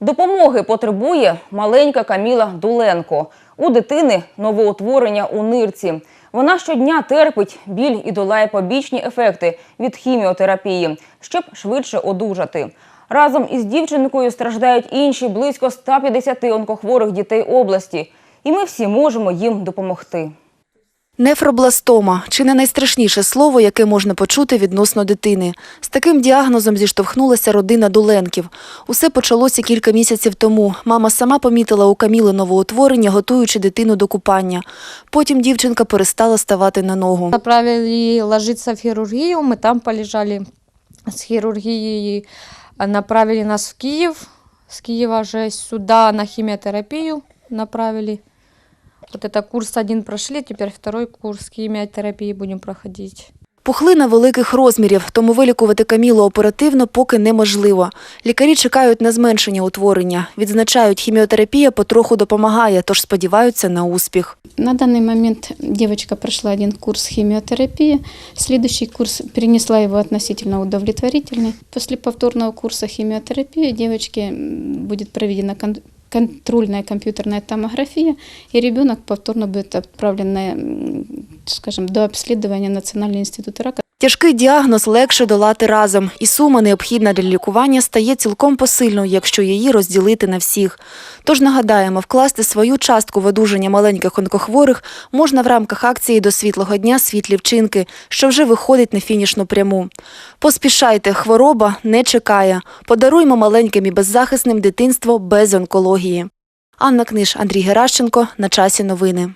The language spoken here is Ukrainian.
Допомоги потребує маленька Каміла Дуленко. У дитини новоутворення у нирці. Вона щодня терпить біль і долає побічні ефекти від хіміотерапії, щоб швидше одужати. Разом із дівчинкою страждають інші близько 150 онкохворих дітей області. І ми всі можемо їм допомогти. Нефробластома – чи не найстрашніше слово, яке можна почути відносно дитини. З таким діагнозом зіштовхнулася родина Дуленків. Усе почалося кілька місяців тому. Мама сама помітила у Каміли новоутворення, готуючи дитину до купання. Потім дівчинка перестала ставати на ногу. Направили ложиться в хирургию, мы там полежали хирургией, а направили нас в Киев, с Киева же сюда на химиотерапию направили. Вот это курс один прошли, теперь второй курс химиотерапии будем проходить. Пухлина великих розмірів, тому вилікувати Камілу оперативно поки неможливо. Лікарі чекають на зменшення утворення. Відзначають, хіміотерапія потроху допомагає, тож сподіваються на успіх. На данный момент девочка прошла один курс химиотерапии. Следующий курс перенесла его относительно удовлетворительный. После повторного курса химиотерапии девочке м, будет проведена кон- контрольная компьютерная томография, и ребенок повторно будет отправлен на, скажем, до обследования Национального института рака. Тяжкий діагноз легше долати разом, і сума, необхідна для лікування, стає цілком посильною, якщо її розділити на всіх. Тож нагадаємо, вкласти свою частку в одужання маленьких онкохворих можна в рамках акції до світлого дня світлі вчинки, що вже виходить на фінішну пряму. Поспішайте, хвороба не чекає. Подаруймо маленьким і беззахисним дитинство без онкології. Анна Книж, Андрій Геращенко. На часі новини.